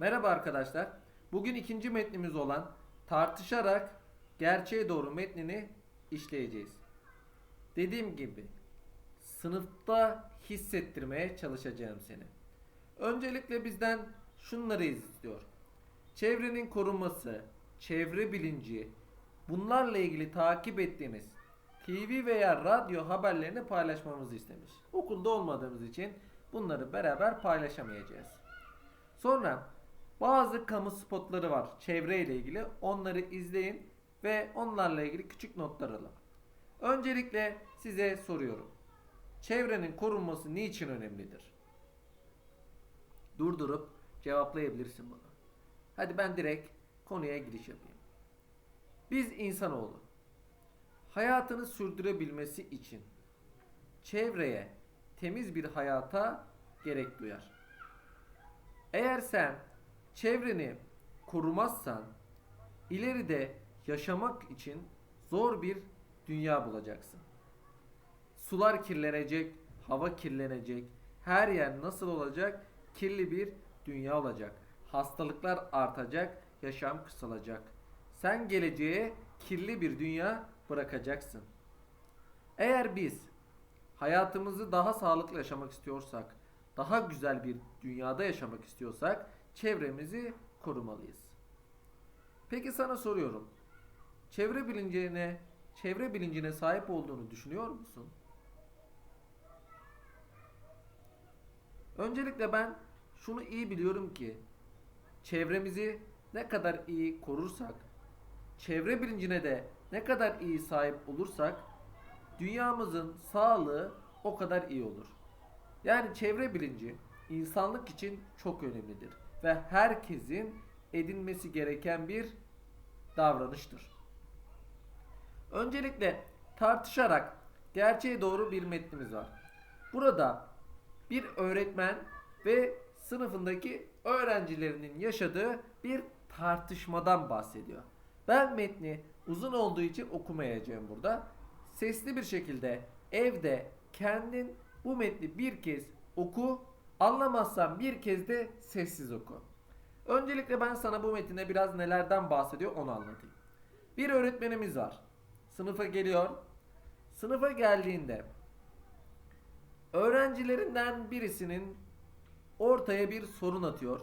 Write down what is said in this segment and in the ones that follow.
Merhaba arkadaşlar. Bugün ikinci metnimiz olan tartışarak gerçeğe doğru metnini işleyeceğiz. Dediğim gibi sınıfta hissettirmeye çalışacağım seni. Öncelikle bizden şunları istiyor. Çevrenin korunması, çevre bilinci, bunlarla ilgili takip ettiğimiz TV veya radyo haberlerini paylaşmamızı istemiş. Okulda olmadığımız için bunları beraber paylaşamayacağız. Sonra bazı kamu spotları var çevre ile ilgili. Onları izleyin ve onlarla ilgili küçük notlar alın. Öncelikle size soruyorum. Çevrenin korunması niçin önemlidir? Durdurup cevaplayabilirsin bunu. Hadi ben direkt konuya giriş yapayım. Biz insanoğlu hayatını sürdürebilmesi için çevreye temiz bir hayata gerek duyar. Eğer sen çevreni korumazsan ileride yaşamak için zor bir dünya bulacaksın. Sular kirlenecek, hava kirlenecek, her yer nasıl olacak? Kirli bir dünya olacak. Hastalıklar artacak, yaşam kısalacak. Sen geleceğe kirli bir dünya bırakacaksın. Eğer biz hayatımızı daha sağlıklı yaşamak istiyorsak, daha güzel bir dünyada yaşamak istiyorsak çevremizi korumalıyız. Peki sana soruyorum. Çevre bilincine, çevre bilincine sahip olduğunu düşünüyor musun? Öncelikle ben şunu iyi biliyorum ki çevremizi ne kadar iyi korursak, çevre bilincine de ne kadar iyi sahip olursak dünyamızın sağlığı o kadar iyi olur. Yani çevre bilinci insanlık için çok önemlidir ve herkesin edinmesi gereken bir davranıştır. Öncelikle tartışarak gerçeğe doğru bir metnimiz var. Burada bir öğretmen ve sınıfındaki öğrencilerinin yaşadığı bir tartışmadan bahsediyor. Ben metni uzun olduğu için okumayacağım burada. Sesli bir şekilde evde kendin bu metni bir kez oku. Anlamazsan bir kez de sessiz oku. Öncelikle ben sana bu metinde biraz nelerden bahsediyor onu anlatayım. Bir öğretmenimiz var. Sınıfa geliyor. Sınıfa geldiğinde öğrencilerinden birisinin ortaya bir sorun atıyor.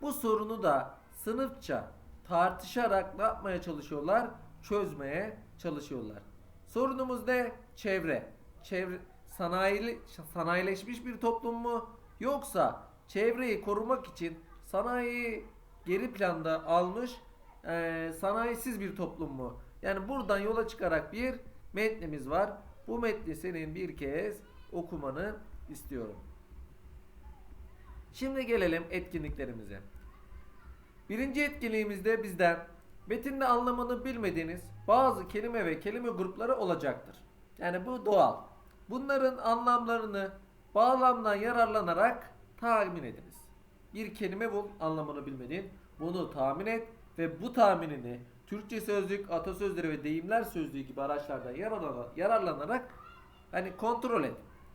Bu sorunu da sınıfça tartışarak ne yapmaya çalışıyorlar? Çözmeye çalışıyorlar. Sorunumuz ne? Çevre. Çevre sanayili, sanayileşmiş bir toplum mu? Yoksa çevreyi korumak için sanayiyi geri planda almış e, sanayisiz bir toplum mu? Yani buradan yola çıkarak bir metnimiz var. Bu metni senin bir kez okumanı istiyorum. Şimdi gelelim etkinliklerimize. Birinci etkinliğimizde bizden metinde anlamını bilmediğiniz bazı kelime ve kelime grupları olacaktır. Yani bu doğal. Bunların anlamlarını bağlamdan yararlanarak tahmin ediniz. Bir kelime bul, anlamını bilmediğin. Bunu tahmin et ve bu tahminini Türkçe sözlük, atasözleri ve deyimler sözlüğü gibi araçlardan yararlanarak, hani kontrol et.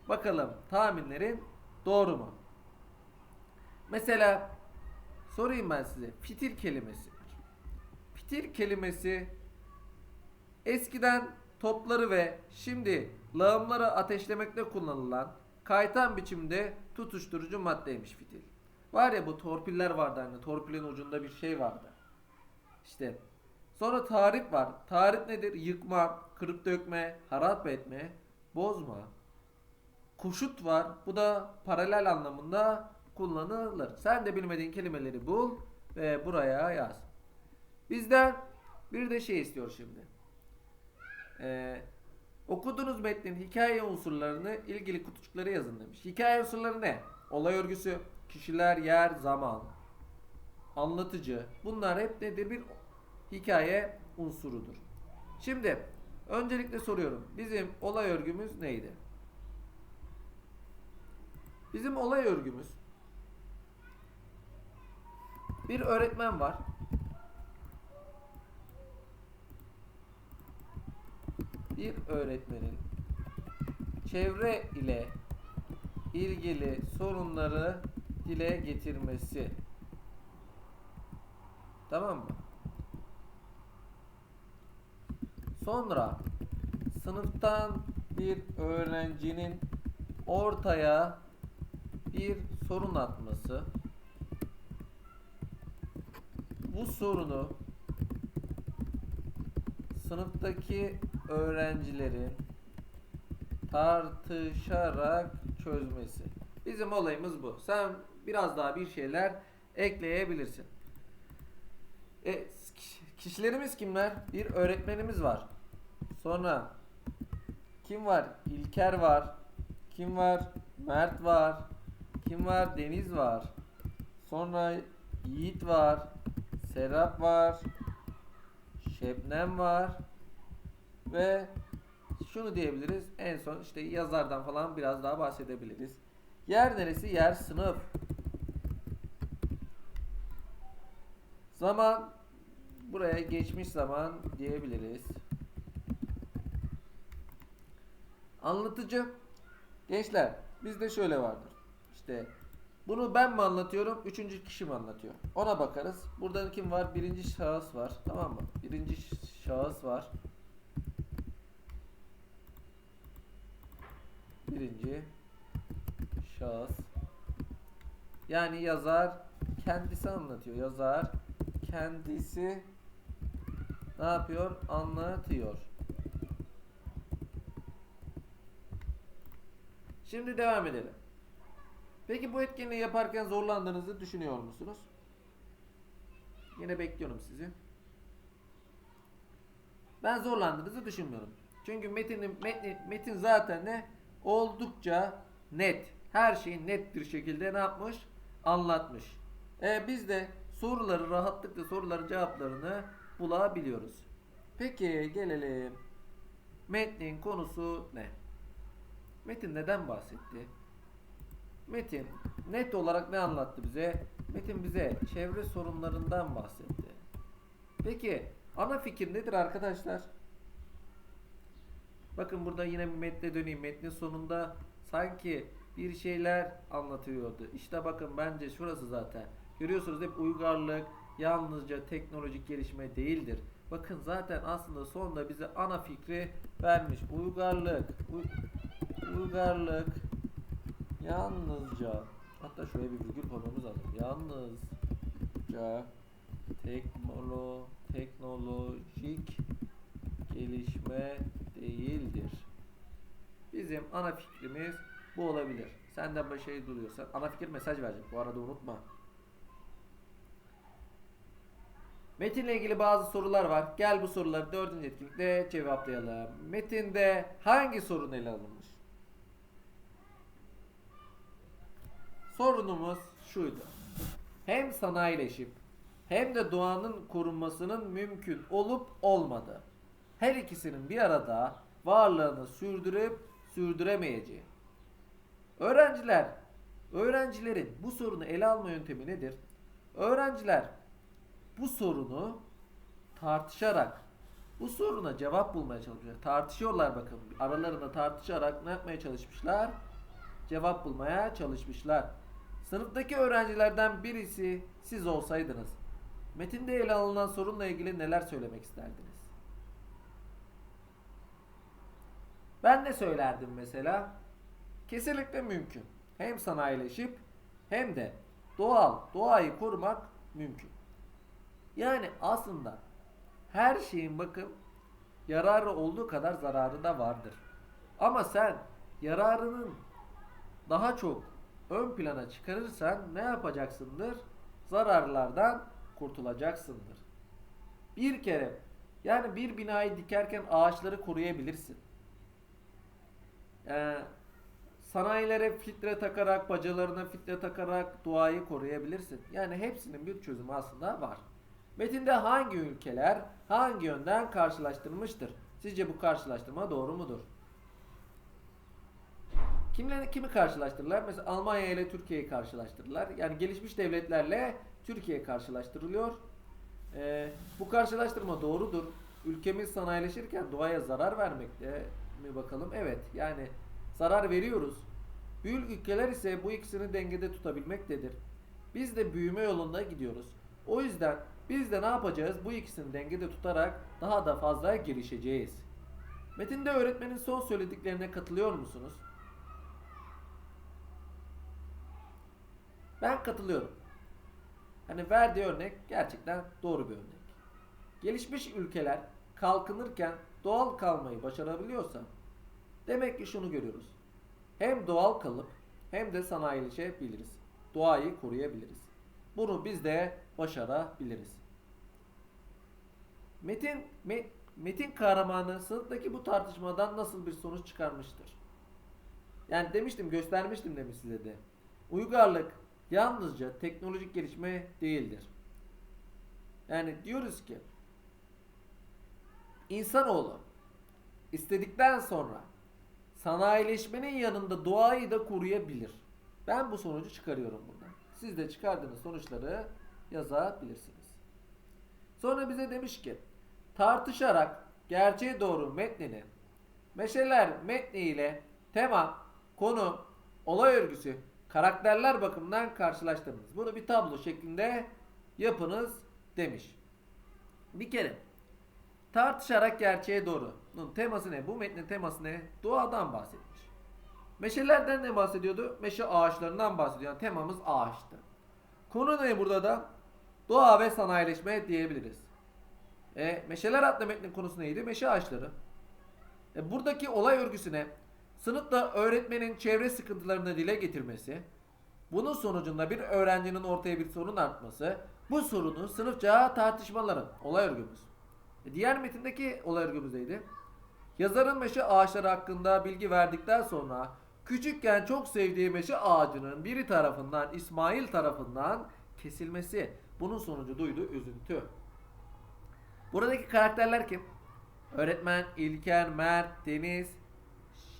Bakalım tahminlerin doğru mu? Mesela sorayım ben size. Fitil kelimesi. Fitil kelimesi eskiden topları ve şimdi lağımları ateşlemekte kullanılan kaytan biçimde tutuşturucu maddeymiş fitil. Var ya bu torpiller vardı hani torpilin ucunda bir şey vardı. İşte sonra tarif var. Tarif nedir? Yıkma, kırıp dökme, harap etme, bozma. Kuşut var. Bu da paralel anlamında kullanılır. Sen de bilmediğin kelimeleri bul ve buraya yaz. Bizden bir de şey istiyor şimdi. Ee, okuduğunuz metnin hikaye unsurlarını ilgili kutucuklara yazın demiş. Hikaye unsurları ne? Olay örgüsü, kişiler, yer, zaman, anlatıcı. Bunlar hep nedir? Bir hikaye unsurudur. Şimdi öncelikle soruyorum. Bizim olay örgümüz neydi? Bizim olay örgümüz bir öğretmen var. Bir öğretmenin çevre ile ilgili sorunları dile getirmesi. Tamam mı? Sonra sınıftan bir öğrencinin ortaya bir sorun atması. Bu sorunu sınıftaki öğrencilerin tartışarak çözmesi. Bizim olayımız bu. Sen biraz daha bir şeyler ekleyebilirsin. E, kişilerimiz kimler? Bir öğretmenimiz var. Sonra kim var? İlker var. Kim var? Mert var. Kim var? Deniz var. Sonra Yiğit var. Serap var. Şebnem var. Ve şunu diyebiliriz. En son işte yazardan falan biraz daha bahsedebiliriz. Yer neresi? Yer sınıf. Zaman buraya geçmiş zaman diyebiliriz. Anlatıcı. Gençler bizde şöyle vardır. İşte bunu ben mi anlatıyorum? Üçüncü kişi mi anlatıyor? Ona bakarız. Burada kim var? Birinci şahıs var. Tamam mı? Birinci şahıs var. Birinci şahıs. Yani yazar kendisi anlatıyor. Yazar kendisi ne yapıyor? Anlatıyor. Şimdi devam edelim. Peki bu etkinliği yaparken zorlandığınızı düşünüyor musunuz? Yine bekliyorum sizi. Ben zorlandığınızı düşünmüyorum. Çünkü metinin metin, metin zaten ne? Oldukça net. Her şeyi net bir şekilde ne yapmış? Anlatmış. E, biz de soruları rahatlıkla soruların cevaplarını bulabiliyoruz. Peki gelelim. Metnin konusu ne? Metin neden bahsetti? Metin net olarak ne anlattı bize? Metin bize çevre sorunlarından bahsetti. Peki ana fikir nedir arkadaşlar? Bakın burada yine bir metne döneyim. Metnin sonunda sanki bir şeyler anlatıyordu. İşte bakın bence şurası zaten. Görüyorsunuz hep uygarlık yalnızca teknolojik gelişme değildir. Bakın zaten aslında sonunda bize ana fikri vermiş. Uygarlık, uy uygarlık yalnızca hatta şöyle bir virgül koymamız lazım. Yalnızca teknolo teknolojik gelişme değildir. Bizim ana fikrimiz bu olabilir. Senden bir şey duruyorsa ana fikir mesaj verecek. Bu arada unutma. Metinle ilgili bazı sorular var. Gel bu soruları dördüncü etkinlikte cevaplayalım. Metinde hangi sorun ele alınmış? Sorunumuz şuydu. Hem sanayileşip hem de doğanın korunmasının mümkün olup olmadığı. Her ikisinin bir arada varlığını sürdürüp sürdüremeyeceği. Öğrenciler, öğrencilerin bu sorunu ele alma yöntemi nedir? Öğrenciler bu sorunu tartışarak bu soruna cevap bulmaya çalışmışlar. Tartışıyorlar bakın. Aralarında tartışarak ne yapmaya çalışmışlar? Cevap bulmaya çalışmışlar. Sınıftaki öğrencilerden birisi siz olsaydınız metinde ele alınan sorunla ilgili neler söylemek isterdiniz? Ben ne söylerdim mesela? Kesinlikle mümkün. Hem sanayileşip hem de doğal doğayı korumak mümkün. Yani aslında her şeyin bakın yararı olduğu kadar zararı da vardır. Ama sen yararının daha çok ön plana çıkarırsan ne yapacaksındır? Zararlardan kurtulacaksındır. Bir kere yani bir binayı dikerken ağaçları koruyabilirsin. Ee, sanayilere filtre takarak, bacalarına filtre takarak doğayı koruyabilirsin. Yani hepsinin bir çözümü aslında var. Metinde hangi ülkeler hangi yönden karşılaştırılmıştır? Sizce bu karşılaştırma doğru mudur? Kimle, kimi karşılaştırırlar? Mesela Almanya ile Türkiye'yi karşılaştırırlar. Yani gelişmiş devletlerle Türkiye karşılaştırılıyor. Ee, bu karşılaştırma doğrudur. Ülkemiz sanayileşirken doğaya zarar vermekte mi bakalım? Evet. Yani zarar veriyoruz. Büyük ülkeler ise bu ikisini dengede tutabilmektedir. Biz de büyüme yolunda gidiyoruz. O yüzden Biz de ne yapacağız? Bu ikisini dengede tutarak daha da fazla gelişeceğiz. Metinde öğretmenin son söylediklerine katılıyor musunuz? Ben katılıyorum. Hani verdiği örnek gerçekten doğru bir örnek. Gelişmiş ülkeler kalkınırken doğal kalmayı başarabiliyorsa demek ki şunu görüyoruz. Hem doğal kalıp hem de sanayileşebiliriz. Doğayı koruyabiliriz. Bunu biz de başarabiliriz. Metin me- Metin kahramanı sınıftaki bu tartışmadan nasıl bir sonuç çıkarmıştır? Yani demiştim, göstermiştim demiş size de. Uygarlık yalnızca teknolojik gelişme değildir. Yani diyoruz ki insanoğlu istedikten sonra sanayileşmenin yanında doğayı da koruyabilir. Ben bu sonucu çıkarıyorum buradan. Siz de çıkardığınız sonuçları yazabilirsiniz. Sonra bize demiş ki tartışarak gerçeğe doğru metnini meşeler metni ile tema, konu, olay örgüsü, karakterler bakımından karşılaştırınız. Bunu bir tablo şeklinde yapınız demiş. Bir kere tartışarak gerçeğe doğru. Bunun teması ne? Bu metnin teması ne? Doğadan bahsetmiş. Meşelerden ne bahsediyordu? Meşe ağaçlarından bahsediyor. Yani temamız ağaçtı. Konu ne burada da? Doğa ve sanayileşme diyebiliriz. E, Meşeler adlı metnin konusu neydi? Meşe ağaçları. E, buradaki olay örgüsüne sınıfta öğretmenin çevre sıkıntılarını dile getirmesi, bunun sonucunda bir öğrencinin ortaya bir sorun artması, bu sorunu sınıfça tartışmaların olay örgümüz. E, diğer metindeki olay örgümüz neydi? Yazarın meşe ağaçları hakkında bilgi verdikten sonra küçükken çok sevdiği meşe ağacının biri tarafından İsmail tarafından kesilmesi. Bunun sonucu duyduğu üzüntü. Buradaki karakterler kim? Öğretmen, İlker, Mert, Deniz,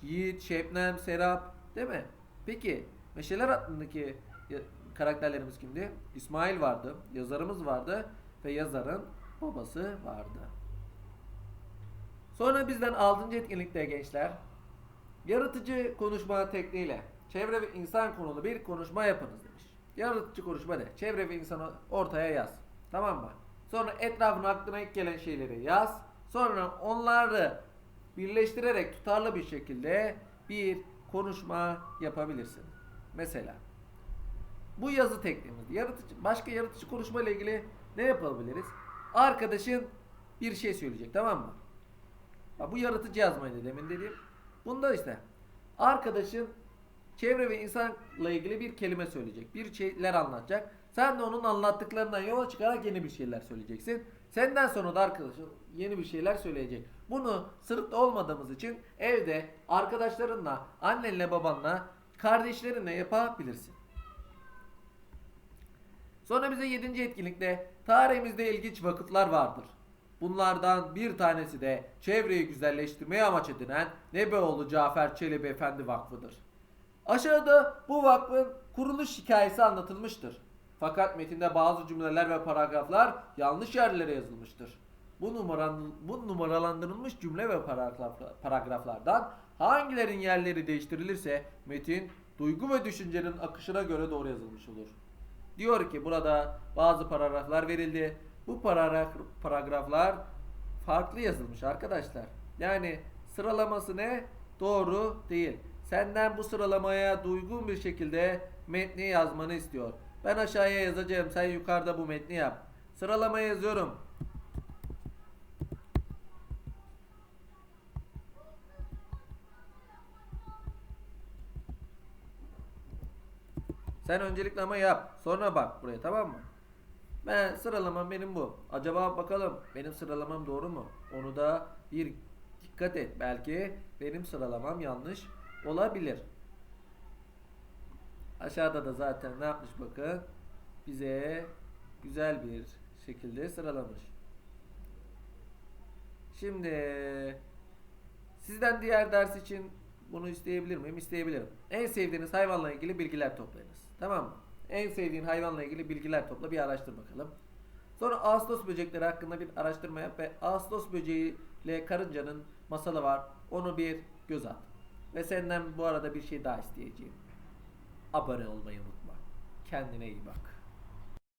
Yiğit, Şebnem, Serap değil mi? Peki Meşeler adındaki karakterlerimiz kimdi? İsmail vardı, yazarımız vardı ve yazarın babası vardı. Sonra bizden 6. etkinlikte gençler yaratıcı konuşma tekniğiyle çevre ve insan konulu bir konuşma yapınız demiş. Yaratıcı konuşma ne? Çevre ve insanı ortaya yaz. Tamam mı? Sonra etrafına aklına ilk gelen şeyleri yaz. Sonra onları birleştirerek tutarlı bir şekilde bir konuşma yapabilirsin. Mesela bu yazı tekniğimiz. Yaratıcı, başka yaratıcı konuşma ile ilgili ne yapabiliriz? Arkadaşın bir şey söyleyecek tamam mı? Bak bu yaratıcı yazmaydı demin dediğim. Bunda işte arkadaşın çevre ve insanla ilgili bir kelime söyleyecek. Bir şeyler anlatacak. Sen de onun anlattıklarından yola çıkarak yeni bir şeyler söyleyeceksin. Senden sonra da arkadaşın yeni bir şeyler söyleyecek. Bunu sınıfta olmadığımız için evde arkadaşlarınla, annenle, babanla, kardeşlerinle yapabilirsin. Sonra bize 7. etkinlikte tarihimizde ilginç vakıflar vardır. Bunlardan bir tanesi de çevreyi güzelleştirmeye amaç edinen Nebeoğlu Cafer Çelebi Efendi Vakfı'dır. Aşağıda bu vakfın kuruluş hikayesi anlatılmıştır. Fakat metinde bazı cümleler ve paragraflar yanlış yerlere yazılmıştır. Bu, numaran, bu numaralandırılmış cümle ve paragraflar- paragraflardan hangilerin yerleri değiştirilirse metin duygu ve düşüncenin akışına göre doğru yazılmış olur. Diyor ki burada bazı paragraflar verildi. Bu paragraf, paragraflar farklı yazılmış arkadaşlar. Yani sıralaması ne? Doğru değil. Senden bu sıralamaya duygun bir şekilde metni yazmanı istiyor. Ben aşağıya yazacağım. Sen yukarıda bu metni yap. Sıralama yazıyorum. Sen öncelikle ama yap. Sonra bak buraya tamam mı? Ben sıralamam benim bu. Acaba bakalım benim sıralamam doğru mu? Onu da bir dikkat et. Belki benim sıralamam yanlış olabilir. Aşağıda da zaten ne yapmış bakın. Bize güzel bir şekilde sıralamış. Şimdi sizden diğer ders için bunu isteyebilir miyim? İsteyebilirim. En sevdiğiniz hayvanla ilgili bilgiler toplayınız. Tamam mı? En sevdiğin hayvanla ilgili bilgiler topla bir araştır bakalım. Sonra Ağustos böcekleri hakkında bir araştırma yap ve Ağustos böceği ile karıncanın masalı var. Onu bir göz at. Ve senden bu arada bir şey daha isteyeceğim. Abone olmayı unutma. Kendine iyi bak.